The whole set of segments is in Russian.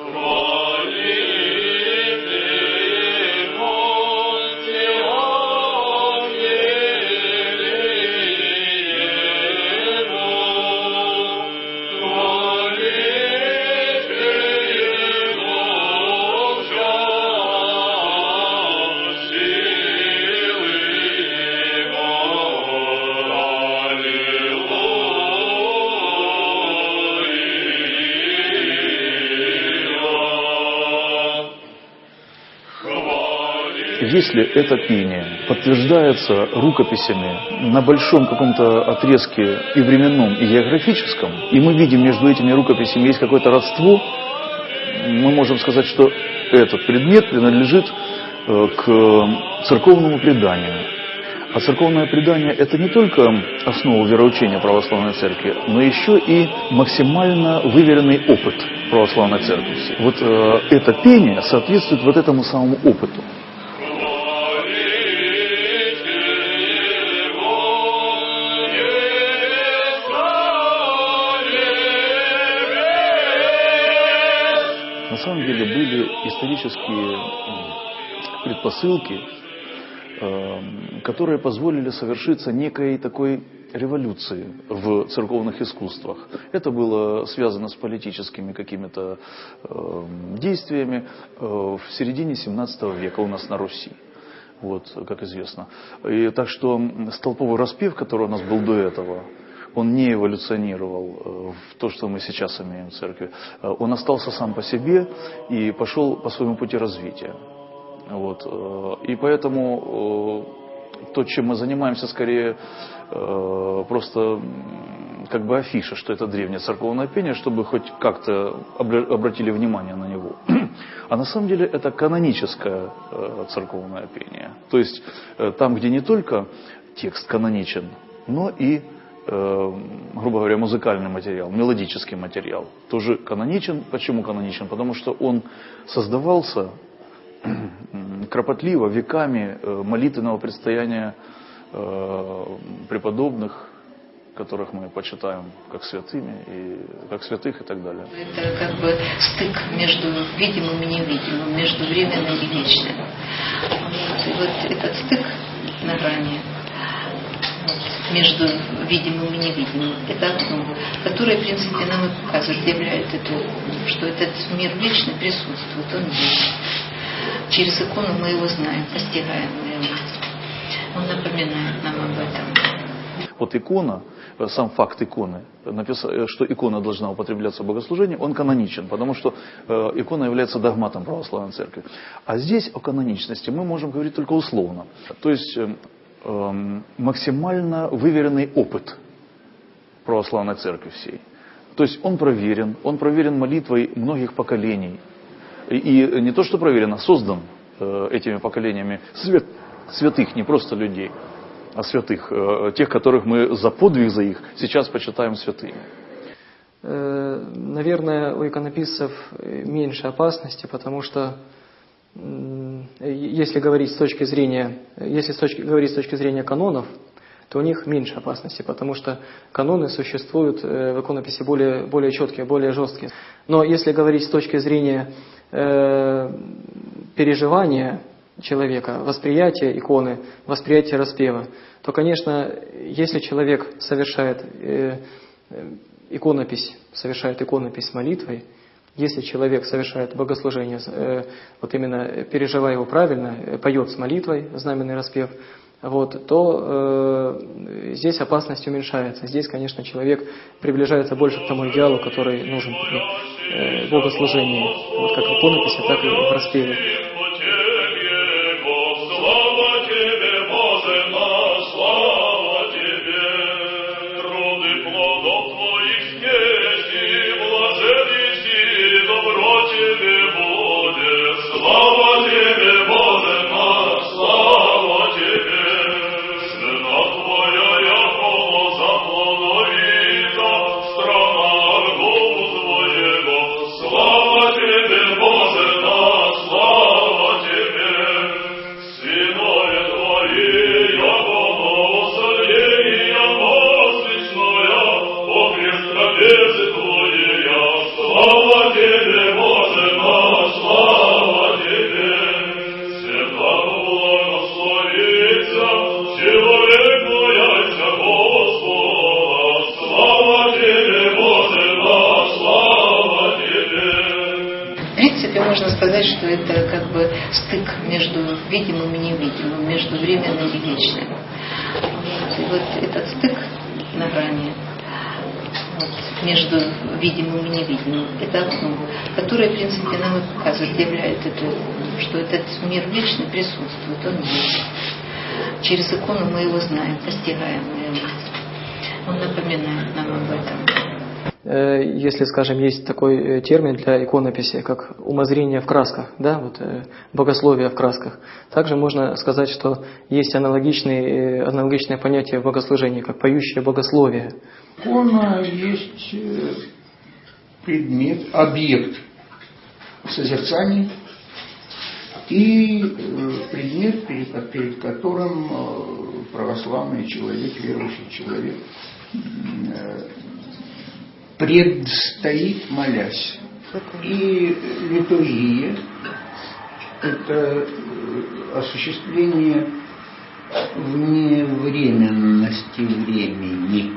The Lord если это пение подтверждается рукописями на большом каком-то отрезке и временном, и географическом, и мы видим между этими рукописями есть какое-то родство, мы можем сказать, что этот предмет принадлежит э, к церковному преданию. А церковное предание – это не только основа вероучения православной церкви, но еще и максимально выверенный опыт православной церкви. Вот э, это пение соответствует вот этому самому опыту. Самом деле были исторические предпосылки, эм, которые позволили совершиться некой такой революции в церковных искусствах. Это было связано с политическими какими-то эм, действиями э, в середине 17 века у нас на Руси. Вот, как известно. И так что столповый распев, который у нас был до этого, он не эволюционировал э, в то, что мы сейчас имеем в церкви. Э, он остался сам по себе и пошел по своему пути развития. Вот. Э, и поэтому то, чем мы занимаемся, скорее просто как бы афиша, что это древнее церковное пение, чтобы хоть как-то обратили внимание на него. А на самом деле это каноническое церковное пение. То есть там, где не только текст каноничен, но и грубо говоря, музыкальный материал, мелодический материал, тоже каноничен. Почему каноничен? Потому что он создавался кропотливо, веками э, молитвенного предстояния э, преподобных, которых мы почитаем как святыми, и как святых и так далее. Это как бы стык между видимым и невидимым, между временным и вечным. И вот этот стык на грани между видимым и невидимым. Это окно, которое, в принципе, нам и показывает, являет эту, что этот мир вечный присутствует, он есть. Через икону мы его знаем, постигаем его. Он напоминает нам об этом. Вот икона, э, сам факт иконы, э, что икона должна употребляться в богослужении, он каноничен, потому что э, икона является догматом православной церкви. А здесь о каноничности мы можем говорить только условно. То есть Эм, максимально выверенный опыт православной церкви всей. То есть он проверен, он проверен молитвой многих поколений. И, и не то, что проверен, а создан э, этими поколениями свят, святых, не просто людей, а святых, э, тех, которых мы за подвиг за их сейчас почитаем святыми. Э, наверное, у иконописцев меньше опасности, потому что если говорить с точки зрения, если с точки, говорить с точки зрения канонов, то у них меньше опасности, потому что каноны существуют э, в иконописи более, более четкие, более жесткие. Но если говорить с точки зрения э, переживания человека, восприятия иконы, восприятия распева, то, конечно, если человек совершает э, иконопись, совершает иконопись молитвой, если человек совершает богослужение, э, вот именно переживая его правильно, э, поет с молитвой, знаменный распев, вот, то э, здесь опасность уменьшается. Здесь, конечно, человек приближается больше к тому идеалу, который нужен при э, богослужении, вот как в иконописи, так и в распеве. Сказать, что это как бы стык между видимым и невидимым, между временным и вечным. Вот. И вот этот стык на грани вот, между видимым и невидимым, это окно, которое, в принципе, нам и показывает, являет это, что этот мир вечный присутствует, он есть. Через икону мы его знаем, постигаем. Он напоминает нам об этом. Э, если, скажем, есть такой э, термин для иконописи, как умозрение в красках, да, вот э, богословие в красках, также можно сказать, что есть аналогичные, аналогичное понятие в богослужении, как поющее богословие. Икона есть предмет, объект созерцания и предмет, перед, перед которым православный человек, верующий человек предстоит молясь. И литургия – это э, осуществление вневременности времени,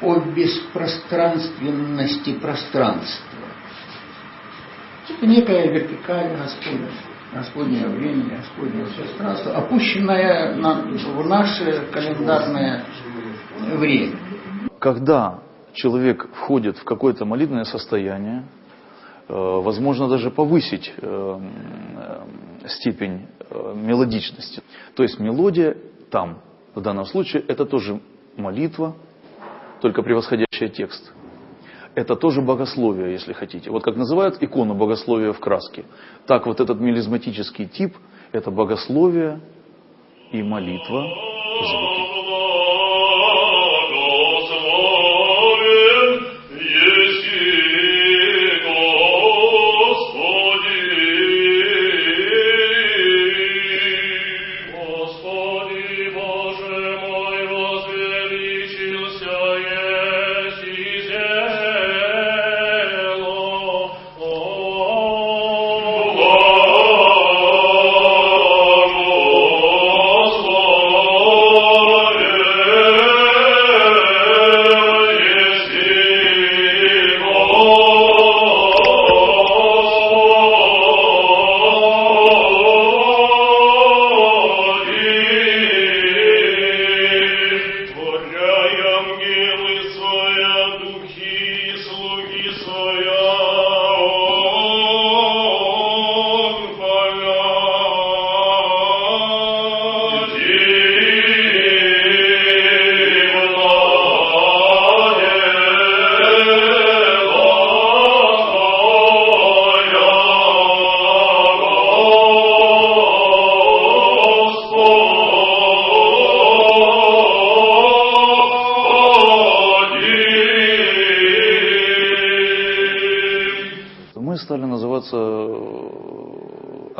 о беспространственности пространства. Типа некая вертикаль Господня, Господнее время, Господнее пространство, опущенное на, в наше календарное время. Когда человек входит в какое-то молитвенное состояние, э, возможно даже повысить э, э, степень мелодичности. То есть мелодия там, в данном случае, это тоже молитва, только превосходящая текст. Это тоже богословие, если хотите. Вот как называют икону богословия в краске, так вот этот мелизматический тип – это богословие и молитва в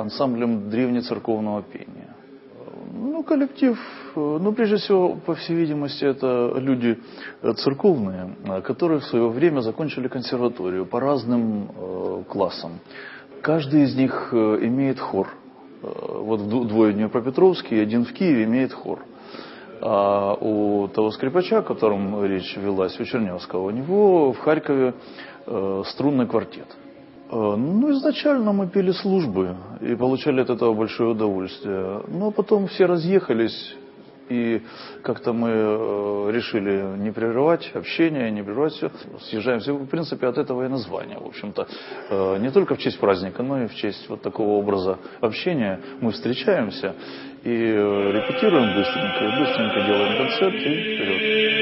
ансамблем древнецерковного пения. Ну, коллектив, ну, прежде всего, по всей видимости, это люди церковные, которые в свое время закончили консерваторию по разным э, классам. Каждый из них э, имеет хор. Э, вот двое в Днепропетровске и один в Киеве имеет хор. А у того скрипача, о котором речь велась, у Чернявского, у него в Харькове э, струнный квартет. Э, ну, изначально мы пели службы и получали от этого большое удовольствие. Но потом все разъехались, и как-то мы э, решили не прерывать общение, не прерывать все. Съезжаемся, в принципе, от этого и название. В общем-то, э, не только в честь праздника, но и в честь вот такого образа общения мы встречаемся и репетируем быстренько, быстренько делаем концерт и вперед.